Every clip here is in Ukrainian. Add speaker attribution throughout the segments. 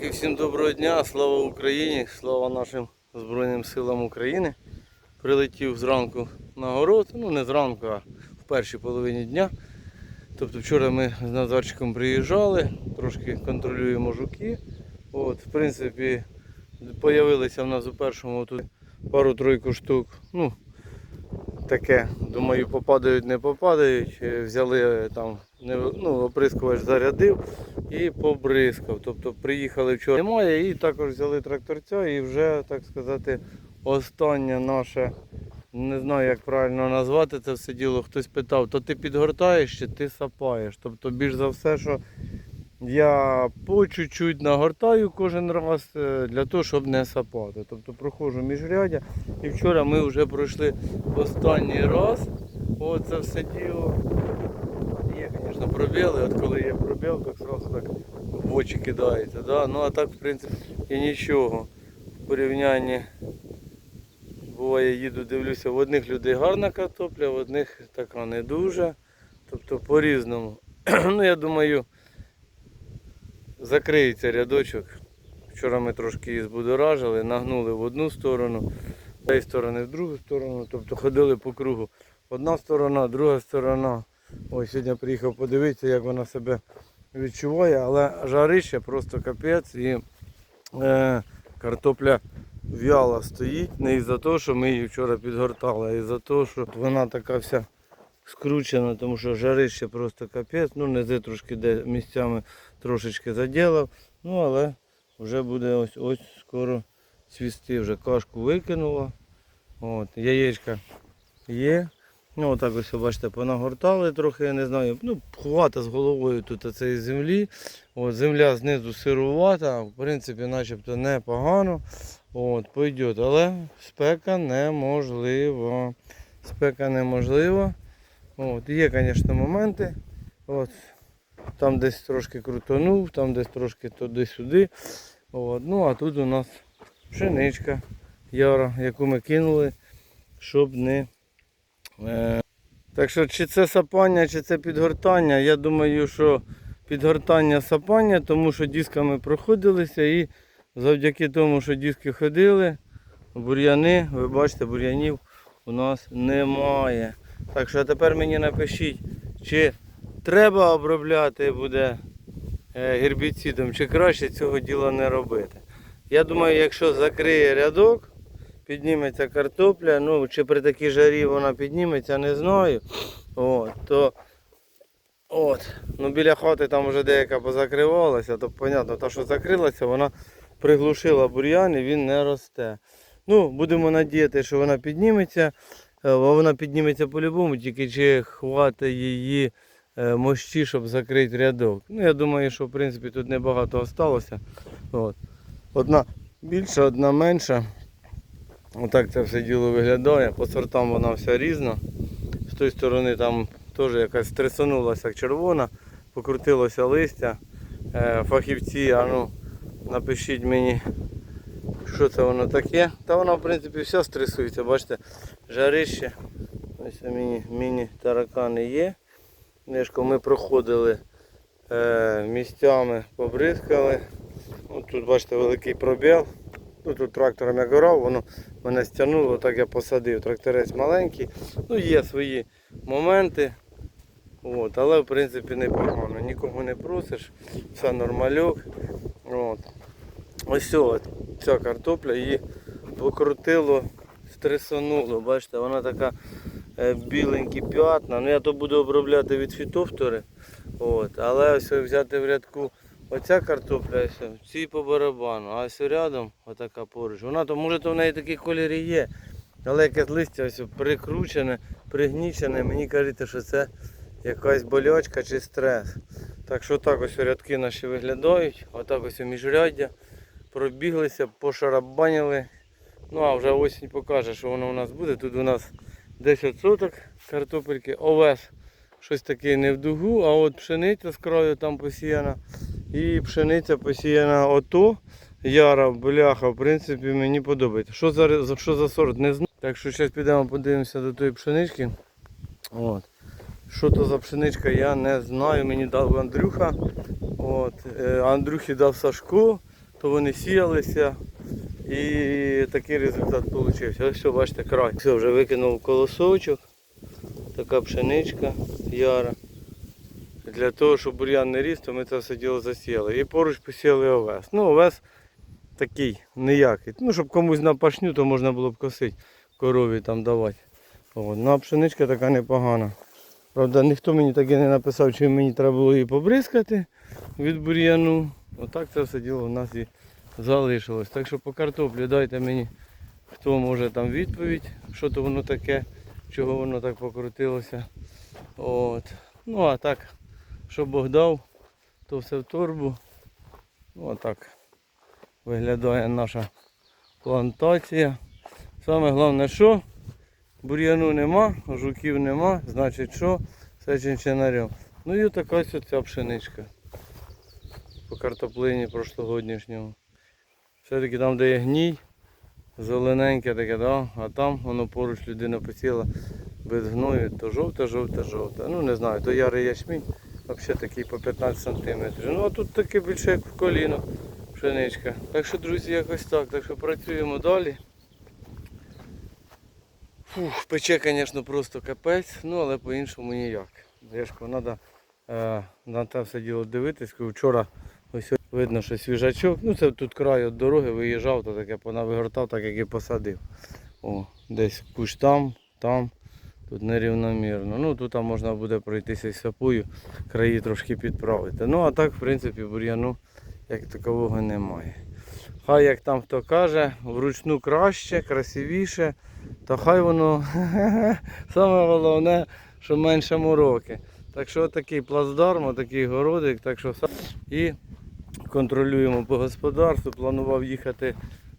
Speaker 1: Так, і всім доброго дня, слава Україні, слава нашим Збройним силам України. Прилетів зранку на город, ну не зранку, а в першій половині дня. Тобто вчора ми з Назарчиком приїжджали, трошки контролюємо жуки. От, в принципі, появилися в нас у першому тут пару-тройку штук. Ну, таке, думаю, попадають, не попадають. Е, Взяли е, там, ну, оприскувач зарядив і побризкав. Тобто приїхали вчора немає і також взяли тракторця і вже, так сказати, останнє наше, не знаю як правильно назвати це все діло. Хтось питав, то ти підгортаєш чи ти сапаєш. Тобто більш за все, що я по чуть-чуть нагортаю кожен раз е, для того, щоб не сапати. Тобто проходжу міжрядя. І вчора ми вже пройшли останній раз. Оце все діло. Пробіли. От коли є пробіл, так одразу так в очі кидається. Да? Ну а так, в принципі, і нічого. В порівнянні буває, їду, дивлюся, в одних людей гарна картопля, в одних така не дуже. Тобто по-різному. ну, я думаю, закриється рядочок. Вчора ми трошки її збудоражили, нагнули в одну сторону, з цієї сторони в другу сторону. Тобто ходили по кругу. Одна сторона, друга сторона. Ось сьогодні приїхав подивитися, як вона себе відчуває, але жарище просто капець і е, картопля в'яла стоїть. Не із-за того, що ми її вчора підгортали, а із-за того, що вона така вся скручена, тому що жарище просто капець. Ну, низи трошки де місцями трошечки заділав. Ну, але вже буде ось ось скоро цвісти. Вже кашку викинула. От, яєчка є. Ну, отак ось, бачите, понагортали трохи, я не знаю. Ну, хвата з головою тут цієї землі. От, земля знизу сирувата, в принципі, начебто непогано. От, пойде, але спека неможлива. Спека неможлива. От, є, звісно, моменти. От, там десь трошки крутонув, там десь трошки туди-сюди. От, ну, а тут у нас пшеничка яра, яку ми кинули, щоб не. Е, так що чи це сапання, чи це підгортання, я думаю, що підгортання сапання, тому що дисками проходилися і завдяки тому, що диски ходили, бур'яни, ви бачите, бур'янів у нас немає. Так що тепер мені напишіть, чи треба обробляти буде е, гербіцидом, чи краще цього діла не робити. Я думаю, якщо закриє рядок, підніметься картопля, ну чи при такій жарі вона підніметься, не знаю. От, то от, ну біля хати там вже деяка позакривалася, то понятно, та що закрилася, вона приглушила бур'ян і він не росте. Ну, будемо надіяти, що вона підніметься. Е, Вона підніметься по-любому, тільки чи хватить її е, мощі, щоб закрити рядок. Ну, я думаю, що в принципі тут небагато залишилося. Одна більша, одна менша. Отак це все діло виглядає. По сортам вона вся різна. З тої сторони там теж якась стресанулася червона, покрутилося листя. Е, Фахівці, а ну, напишіть мені, що це воно таке. Та вона в принципі вся стресується, бачите, жарище. Ось міні, міні-таракани є. Книжку ми проходили е, місцями, побризкали. От тут бачите великий пробіл. Ну, тут трактором як орав, воно мене стягнуло, так я посадив. Тракторець маленький. Ну, є свої моменти. От, але в принципі непогано. Нікого не просиш, все нормальок. От. Ось от, ця картопля її покрутило, стресануло. Бачите, вона така е, біленькі п'ятна. Ну я то буду обробляти від фітофтори. От. Але ось взяти в рядку оця картопля, ці по барабану, а ось рядом отака поруч. Вона то може то в неї такий колір і є. Але якесь листя ось прикручене, пригнічене, мені кажете, що це якась болячка чи стрес. Так що так ось рядки наші виглядають, отак ось у міжряддя. Пробіглися, пошарабанили. Ну а вже осінь покаже, що воно у нас буде. Тут у нас 10 соток картопельки, овес щось таке не в дугу, а от пшениця з краю там посіяна. І пшениця посіяна ото. Яра, бляха, в принципі, мені подобається. Що за, що за сорт, не знаю. Так що зараз підемо подивимося до тої пшенички. От. Що то за пшеничка, я не знаю. Мені дав Андрюха. От. е, Андрюхі дав Сашко. то вони сіялися. І такий результат вийшов. Ось все, бачите, край. Все, вже викинув колосочок. Така пшеничка яра. Для того, щоб бур'ян не ріс, то ми це все діло засіяли. І поруч посіяли овес. Ну, овес такий ніякий. Ну, щоб комусь на пашню, то можна було б косити, корові там давати. От. Ну, а пшеничка така непогана. Правда, ніхто мені так і не написав, чи мені треба було її побризкати від бур'яну. Отак це все діло в нас і залишилось. Так що по картоплі дайте мені, хто може там відповідь, що то воно таке, чого воно так покрутилося. От. Ну а так, що Бог дав, то все в торбу. Отак виглядає наша плантація. Саме головне, що бур'яну нема, жуків нема, значить що, все чинчинарем. Ну і така ось ця пшеничка по картоплині прошлогоднішнього. Все-таки там, де є гній, зелененьке таке, да? а там воно поруч людина посіла без гною, то жовте, жовте, жовте. Ну не знаю, то ярий ячмінь, взагалі такий по 15 см. Ну а тут таке більше як в коліно пшеничка. Так що, друзі, якось так. Так що працюємо далі. Фух, пече, звісно, просто капець, ну але по-іншому ніяк. Яшко, треба е, на те все діло дивитись. Вчора ось видно, що свіжачок. Ну це тут край від дороги виїжджав, то таке понавигортав, так як і посадив. О, десь кущ там, там. Тут нерівномірно. Ну тут можна буде пройтися із сапою, краї трошки підправити. Ну а так, в принципі, бур'яну як такового немає. Хай як там хто каже, вручну краще, красивіше, то хай воно саме головне, що менше мороки. Так що такий плацдарм, такий городик, так що і контролюємо по господарству. Планував їхати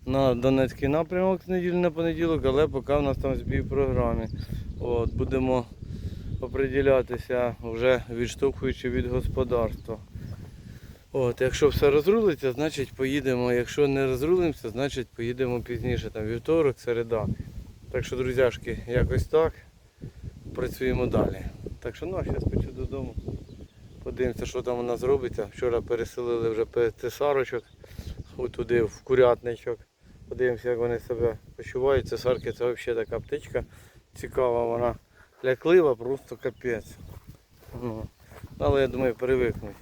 Speaker 1: на Донецький напрямок з неділі на понеділок, але поки в нас там збій в програмі. От, будемо оприділятися вже відштовхуючи від господарства. От, якщо все розрулиться, значить поїдемо. Якщо не розрулимося, значить поїдемо пізніше, там вівторок, середа. Так що, друзяшки, якось так. Працюємо далі. Так що ну, а зараз хочу додому. Подивимося, що там у нас робиться. Вчора переселили вже цесарочок туди, в курятничок. Подивимося, як вони себе почувають. Цесарки це взагалі така птичка цікава, вона ляклива, просто капець. Але я думаю, привикнуть.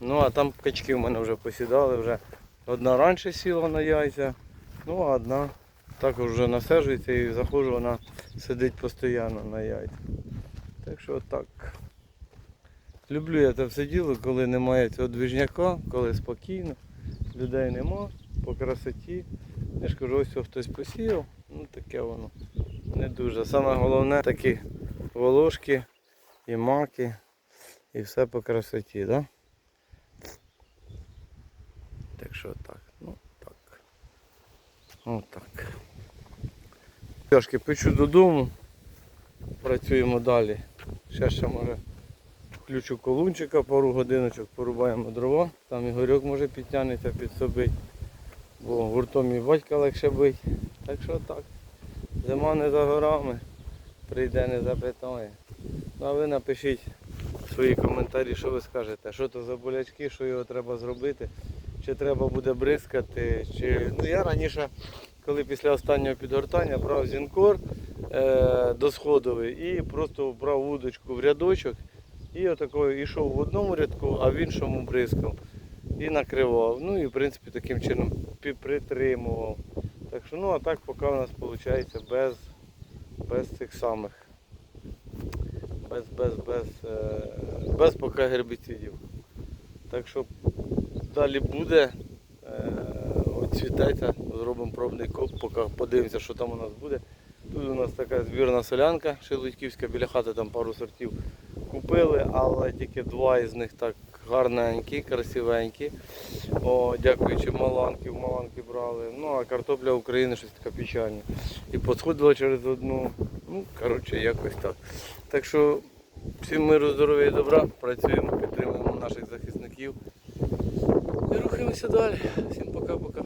Speaker 1: Ну а там качки в мене вже посідали, вже одна раніше сіла на яйця, ну а одна також вже насаджується і заходжу, вона сидить постійно на яйцях. Так що так. Люблю я це все діло, коли немає цього двіжняка, коли спокійно, людей нема, по красоті. Я ж кажу, ось хтось посіяв, ну таке воно не дуже. Саме головне такі волошки і маки і все по красоті, да? Так що так, ну так. Отак. Тяжки печу додому, працюємо далі. Ще ще може включу колунчика пару годиночок, порубаємо дрова, там Ігорьок може підтягнеться під собі, бо гуртом і батька легше бить. Так що так. Зима не за горами, прийде не запитає. Ну а ви напишіть свої коментарі, що ви скажете, що то за болячки, що його треба зробити, чи треба буде бризкати, чи. Ну я раніше, коли після останнього підгортання брав зінкор е, досходовий і просто брав удочку в рядочок і отако йшов в одному рядку, а в іншому бризкав. І накривав. Ну і в принципі таким чином притримував. Так що ну а так поки у нас виходить без, без цих самих. Без, без, без, е, без поки гербіцидів. Так що далі буде. Е, Оцвітеться, зробимо пробний коп, поки подивимося, що там у нас буде. Тут у нас така збірна солянка шелудьківська, біля хати там пару сортів купили, але тільки два із них так гарненькі, красивенькі. О, дякуючи Маланки, Маланки брали. Ну а картопля України щось така печальна. І посходила через одну. Ну, коротше, якось так. Так що всім миру, здоров'я і добра. Працюємо, підтримуємо наших захисників. І рухаємося далі. Всім пока-пока.